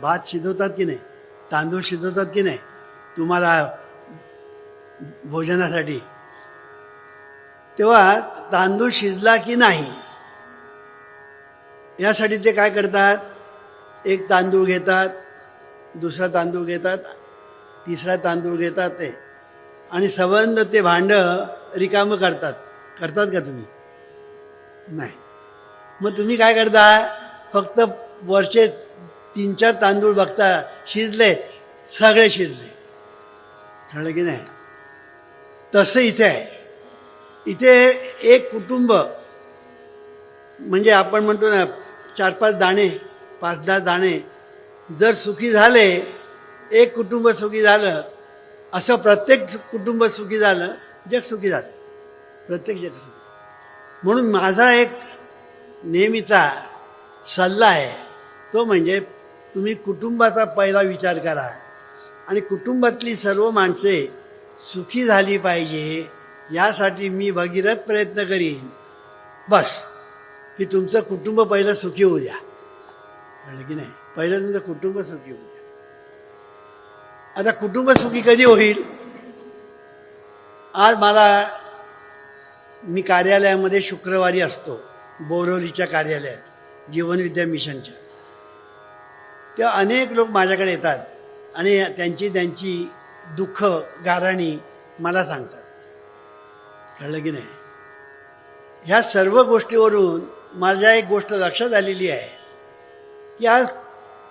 भात शिजवतात की नाही? तांदूळ शिजवतात की नाही? तुम्हाला भोजनासाठी. तेव्हा तांदूळ शिजला की नाही? यासाठी ते काय करतात? एक तांदूळ घेतात दुसरा तांदूळ घेतात तिसरा तांदूळ घेतात ते. आणि संबंध ते भांडं रिकामं करतात. करतात का तुम्ही? नाही. मग तुम्ही काय करता? फक्त वरचे तीन चार तांदूळ बघता शिजले सगळे शिजले. कळलं की नाही? तसं इथे आहे. इथे एक कुटुंब म्हणजे आपण म्हणतो ना चार पाच दाणे पाच दहा दाणे जर सुखी झाले एक कुटुंब सुखी झालं असं प्रत्येक कुटुंब सुखी झालं जग सुखी झालं. प्रत्येक जग सुखी म्हणून माझा एक नेहमीचा सल्ला आहे तो म्हणजे तुम्ही कुटुंबाचा पहिला विचार करा. आणि कुटुंबातली सर्व माणसे सुखी झाली पाहिजे यासाठी मी भगीरथ प्रयत्न करीन. बस. की तुमचं कुटुंब पहिलं सुखी होऊ द्या. कळलं की नाही? पहिलं तुमचं कुटुंब सुखी होऊ द्या. आता कुटुंब सुखी कधी होईल? आज मला मी कार्यालयामध्ये शुक्रवारी असतो. बोरवलीच्या कार्यालयात जीवनविद्या मिशनच्या. तेव्हा अनेक लोक माझ्याकडे येतात आणि त्यांची त्यांची दुःख गाराणी मला सांगतात. कळलं की नाही? ह्या सर्व गोष्टीवरून माझ्या एक गोष्ट लक्षात आलेली आहे की आज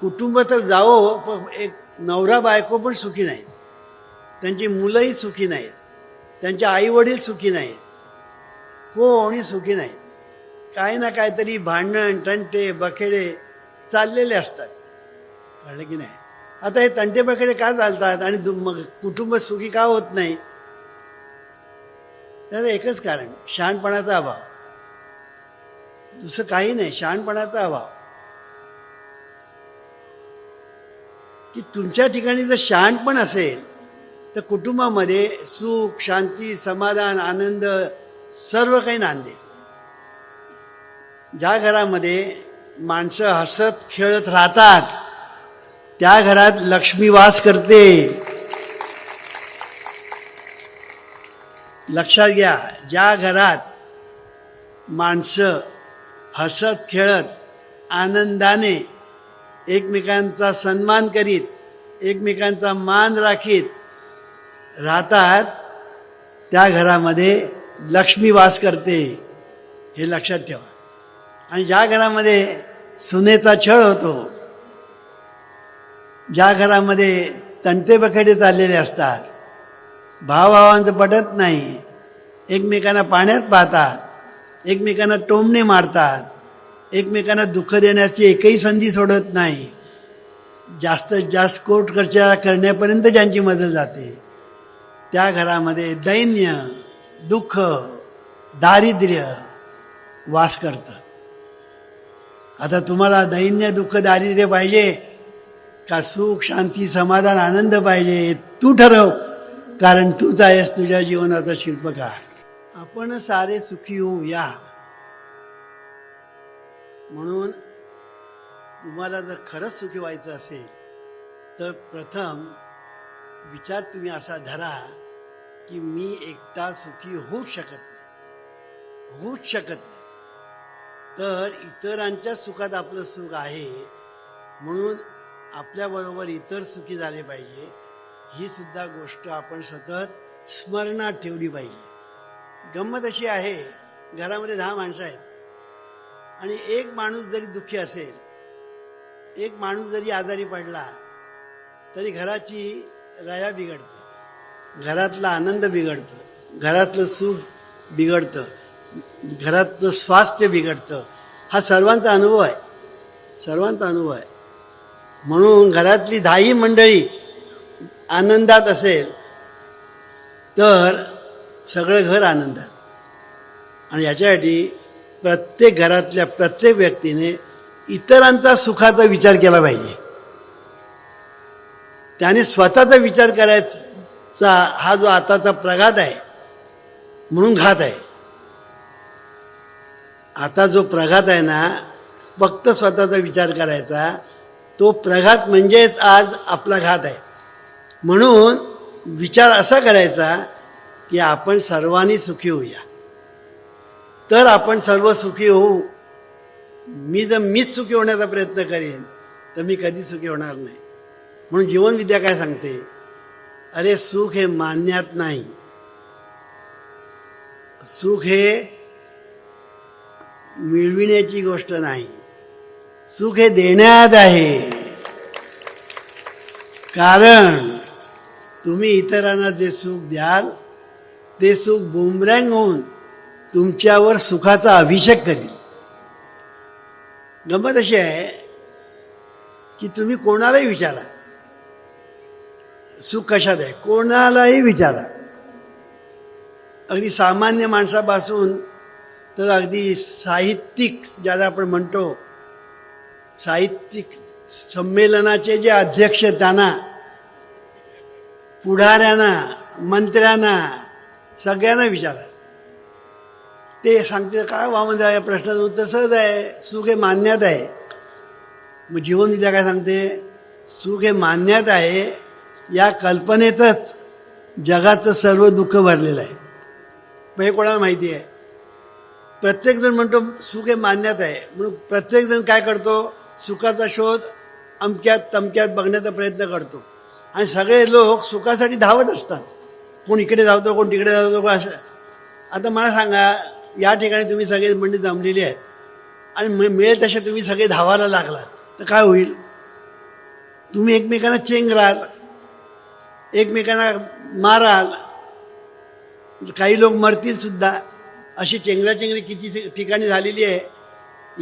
कुटुंब तर जावो पण एक नवरा बायको पण सुखी नाहीत. त्यांची मुलंही सुखी नाहीत. त्यांचे आईवडील सुखी नाहीत. कोणी सुखी नाहीत. काही ना काहीतरी भांडण तंटे बखेडे चाललेले असतात. कळलं की नाही? आता हे तंटेबाकडे का चालतात? आणि दु- मग कुटुंब सुखी का होत नाही? त्याचं एकच कारण शहाणपणाचा अभाव. दुसरं काही नाही शहाणपणाचा अभाव. की तुमच्या ठिकाणी जर शहाणपण असेल तर कुटुंबामध्ये सुख शांती समाधान आनंद सर्व काही नांदेल ज्या घरामध्ये माणसं हसत खेळत राहतात त्या घरात लक्ष्मी वास करते. लक्षात घ्या ज्या घरात माणसं हसत खेळत आनंदाने एकमेकांचा सन्मान करीत एकमेकांचा मान राखीत राहतात त्या घरामध्ये लक्ष्मी वास करते. हे लक्षात ठेवा. आणि ज्या घरामध्ये सुनेचा छळ होतो ज्या घरामध्ये तंटे बखेडे चाललेले असतात भावभावांचं पटत नाही एकमेकांना पाण्यात पाहतात एकमेकांना टोमणे मारतात एकमेकांना दुःख देण्याची एकही संधी सोडत नाही जास्तीत जास्त कोर्ट खर्चा करण्यापर्यंत ज्यांची मदत जाते त्या घरामध्ये दैन्य दुःख दारिद्र्य वास करतं. आता तुम्हाला दैन्य दुःख दारिद्र्य पाहिजे का सुख शांती समाधान आनंद पाहिजे तू ठरव कारण तूच आहेस तुझ्या जीवनाचा शिल्पकार. आपण सारे सुखी होऊ या. म्हणून तुम्हाला जर खरंच सुखी व्हायचं असेल तर प्रथम विचार तुम्ही असा धरा की मी एकटा सुखी होऊ शकत नाही. होऊच शकत नाही. तर इतरांच्या सुखात आपलं सुख आहे. म्हणून आपल्याबरोबर इतर सुखी झाले पाहिजे ही सुद्धा गोष्ट आपण सतत स्मरणात ठेवली पाहिजे. गंमत अशी आहे घरामध्ये दहा माणसं आहेत. आणि एक माणूस जरी दुःखी असेल एक माणूस जरी आजारी पडला तरी घराची रया बिघडते. घरातला आनंद बिघडतो घरातलं सुख बिघडतं घरातलं स्वास्थ्य बिघडतं. हा सर्वांचा अनुभव आहे. सर्वांचा अनुभव आहे. म्हणून घरातली दहाही मंडळी आनंदात असेल तर सगळं घर आनंदात. आणि याच्यासाठी प्रत्येक घरातल्या प्रत्येक व्यक्तीने इतरांचा सुखाचा विचार केला पाहिजे. त्याने स्वतःचा विचार करायचा हा जो आताचा प्रघात आहे म्हणून घात आहे. आता जो प्रघात आहे ना फक्त स्वतःचा विचार करायचा तो प्रघात म्हणजेच आज आपला घात आहे. म्हणून विचार असा करायचा की आपण सर्वांनी सुखी होऊया. तर आपण सर्व सुखी होऊ. मी जर मीच सुखी होण्याचा प्रयत्न करेन तर मी कधी सुखी होणार नाही. म्हणून जीवनविद्या काय सांगते? अरे सुख हे मानण्यात नाही. सुख हे मिळविण्याची गोष्ट नाही. सुख हे देण्यात आहे. कारण तुम्ही इतरांना जे सुख द्याल ते सुख बुमरँग होऊन तुमच्यावर सुखाचा अभिषेक करेल. गंमत अशी आहे की तुम्ही कोणालाही विचारा. सुख कशात आहे? कोणालाही विचारा. अगदी सामान्य माणसापासून तर अगदी साहित्यिक ज्याला आपण म्हणतो साहित्यिक संमेलनाचे जे अध्यक्ष त्यांना पुढाऱ्यांना मंत्र्यांना सगळ्यांना विचारा. ते सांगते काय वामन या प्रश्नाचं उत्तर सहज आहे. सुख हे मान्यात आहे. मग जीवनविद्या काय सांगते? सुख हे मान्यात आहे. या कल्पनेतच जगाचं सर्व दुःख भरलेलं आहे. मग हे कोणाला माहिती आहे? प्रत्येकजण म्हणतो सुख हे मान्यात आहे. म्हणून प्रत्येकजण काय करतो? सुखाचा शोध अमक्यात तमक्यात बघण्याचा प्रयत्न करतो. आणि सगळे लोक सुखासाठी धावत असतात. कोण इकडे धावतो कोण तिकडे धावतो कोण असं. आता मला सांगा या ठिकाणी तुम्ही सगळे मंडळी जमलेली आहेत. आणि मि- मिळेल तसे तुम्ही सगळे धावायला लागलात. तर काय होईल? तुम्ही एकमेकांना चेंगराल एकमेकांना माराल. काही लोक मरतील सुद्धा. अशी चेंगराचेंगरी किती ठि- ठिकाणी झालेली आहे?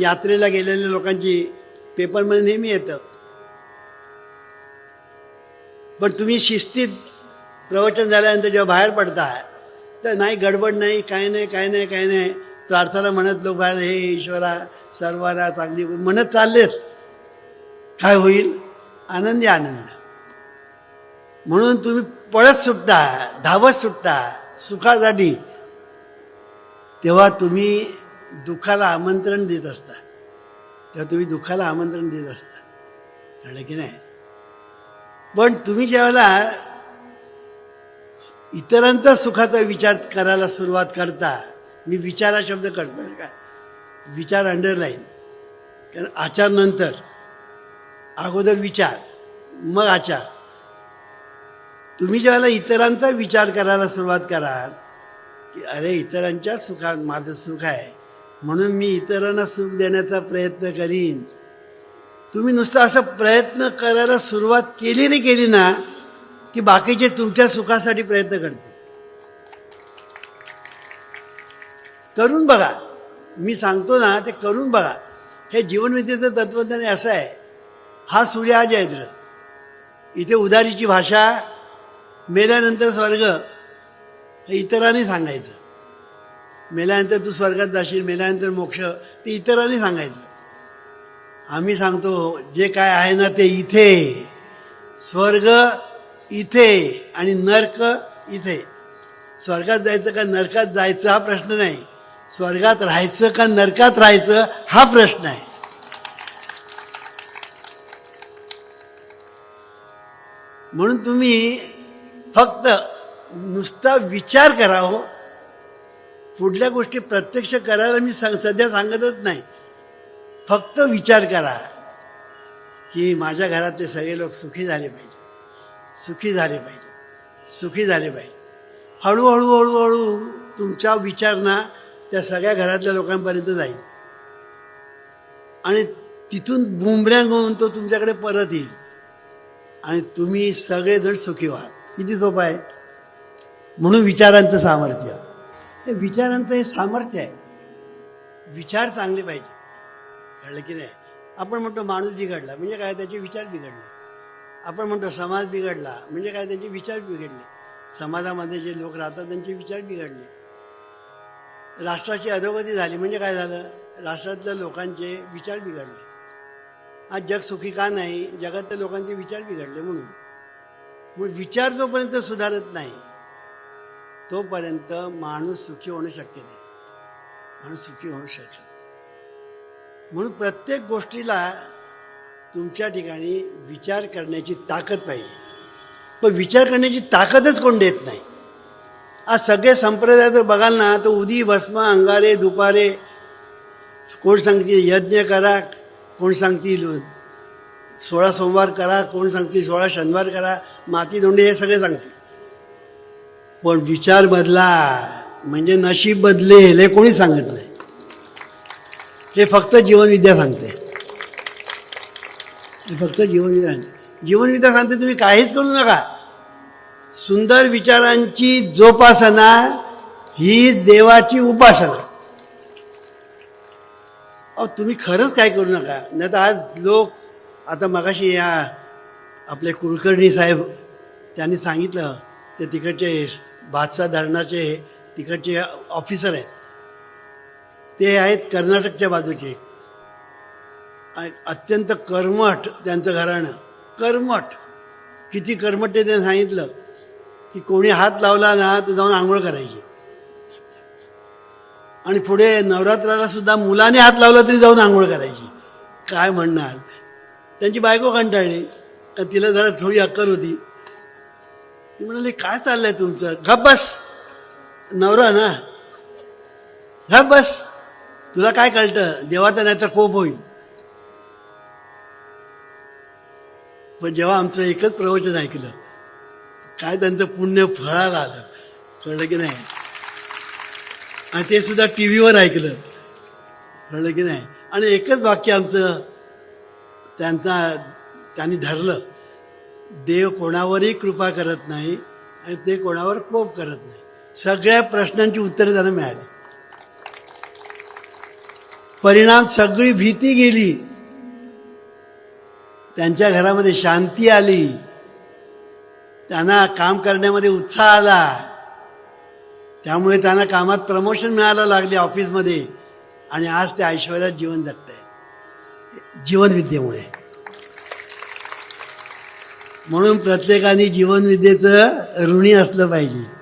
यात्रेला गेलेल्या लोकांची पेपरमध्ये नेहमी येतं. पण तुम्ही शिस्तीत प्रवचन झाल्यानंतर जेव्हा बाहेर पडता तर नाही गडबड नाही काय नाही काय नाही काय नाही. प्रार्थना म्हणत लोक हे ईश्वरा सर्वांना चांगली म्हणत चाललेत. काय होईल? आनंदी आनंद. म्हणून तुम्ही पळत सुटता धावत सुटता सुखासाठी तेव्हा तुम्ही दुःखाला आमंत्रण देत असता. तेव्हा तुम्ही दुःखाला आमंत्रण देत असता. कळलं की नाही? पण तुम्ही ज्यावेळेला इतरांचा सुखाचा विचार करायला सुरुवात करता मी विचार हा शब्द करतो का. विचार अंडरलाईन कारण आचार नंतर अगोदर विचार मग आचार. तुम्ही ज्यावेळेला इतरांचा विचार करायला सुरुवात कराल की अरे इतरांच्या सुखात माझं सुख आहे. म्हणून मी इतरांना सुख देण्याचा प्रयत्न करीन. तुम्ही नुसतं असं प्रयत्न करायला सुरुवात केली नाही केली ना की बाकीचे तुमच्या सुखासाठी प्रयत्न करते करून बघा. मी सांगतो ना ते करून बघा. हे जीवनविद्येचं तत्वज्ञान असं आहे. हा सूर्य हा जयद्रथ इथे उदारीची भाषा मेल्यानंतर स्वर्ग हे इतरांनी सांगायचं. मेल्यानंतर तू स्वर्गात जाशील मेल्यानंतर मोक्ष. ते इतरांनी सांगायचं. आम्ही सांगतो जे काय आहे ना ते इथे. स्वर्ग इथे आणि नर्क इथे. स्वर्गात जायचं का नरकात जायचं हा प्रश्न नाही. स्वर्गात राहायचं का नरकात राहायचं हा प्रश्न आहे. म्हणून तुम्ही फक्त नुसता विचार करा हो. पुढल्या गोष्टी प्रत्यक्ष करायला मी सांग सध्या सांगतच नाही. फक्त विचार करा की माझ्या घरातले सगळे लोक सुखी झाले पाहिजे. सुखी झाले पाहिजे. सुखी झाले पाहिजे. हळूहळू हळूहळू तुमच्या विचार ना त्या सगळ्या घरातल्या लोकांपर्यंत जाईल. आणि तिथून बुमऱ्यांग होऊन तो तुमच्याकडे परत येईल. आणि तुम्ही सगळेजण सुखी व्हा. किती सोपं आहे? म्हणून विचारांचं सामर्थ्य. हे विचारांचं हे सामर्थ्य आहे. विचार चांगले पाहिजे कळलं की नाही? आपण म्हणतो माणूस बिघडला म्हणजे काय? त्याचे विचार बिघडले. आपण म्हणतो समाज बिघडला म्हणजे काय? त्यांचे विचार बिघडले. समाजामध्ये जे लोक राहतात त्यांचे विचार बिघडले. राष्ट्राची अधोगती झाली म्हणजे काय झालं? राष्ट्रातल्या लोकांचे विचार बिघडले. आज जग सुखी का नाही? जगातल्या लोकांचे विचार बिघडले म्हणून. मग विचार जोपर्यंत सुधारत नाही तोपर्यंत माणूस सुखी होणं शक्य नाही. माणूस सुखी होणं शक्य म्हणून प्रत्येक गोष्टीला तुमच्या ठिकाणी विचार करण्याची ताकद पाहिजे. पण विचार करण्याची ताकदच कोण देत नाही? आज सगळे संप्रदाय तर बघाल ना तर उदी भस्म अंगारे दुपारे कोण सांगतील यज्ञ करा कोण सांगतील सोळा सोमवार करा कोण सांगतील सोळा शनिवार करा माती दोंडी हे सगळे सांगतील पण विचार बदला. म्हणजे नशीब बदलेल हे कोणी सांगत नाही. हे फक्त जीवनविद्या सांगते. हे फक्त जीवनविद्या सांगते. जीवनविद्या सांगते तुम्ही काहीच करू नका. सुंदर विचारांची जोपासना ही देवाची उपासना. अहो तुम्ही खरंच काय करू नका. नाही तर आज लोक आता मगाशी या आपले कुलकर्णी साहेब त्यांनी सांगितलं ते तिकडचे बादशाह धरणाचे तिकडचे ऑफिसर आहेत. ते आहेत कर्नाटकच्या बाजूचे. अत्यंत कर्मठ त्यांचं घराणं. कर्मठ. किती कर्मठ ते त्यांनी सांगितलं. की कोणी हात लावला ना तर जाऊन आंघोळ करायची. आणि पुढे नवरात्राला सुद्धा मुलाने हात लावला तरी जाऊन आंघोळ करायची. काय म्हणणार? त्यांची बायको कंटाळली. का तिला जरा थोडी अक्कल होती. ती म्हणाली काय चाललंय तुमचं? गप बस. नवरा ना. गप बस. तुला काय कळतं? देवाचं नाही तर कोप होईल. पण जेव्हा आमचं एकच प्रवचन ऐकलं काय त्यांचं पुण्य फळाला आलं कळलं की नाही? आणि ते सुद्धा टी व्हीवर ऐकलं कळलं की नाही? आणि एकच वाक्य आमचं त्यांना त्यांनी धरलं. देव कोणावरही कृपा करत नाही आणि ते कोणावर कोप करत नाही. सगळ्या प्रश्नांची उत्तरे त्यांना मिळाली. परिणाम सगळी भीती गेली. त्यांच्या घरामध्ये शांती आली. त्यांना काम करण्यामध्ये उत्साह आला. त्यामुळे त्यांना कामात प्रमोशन मिळायला लागले ऑफिसमध्ये. आणि आज ते ऐश्वर्यात जीवन जगत आहे जीवनविद्येमुळे म्हणून प्रत्येकाने जीवनविद्येचं ऋणी असलं पाहिजे.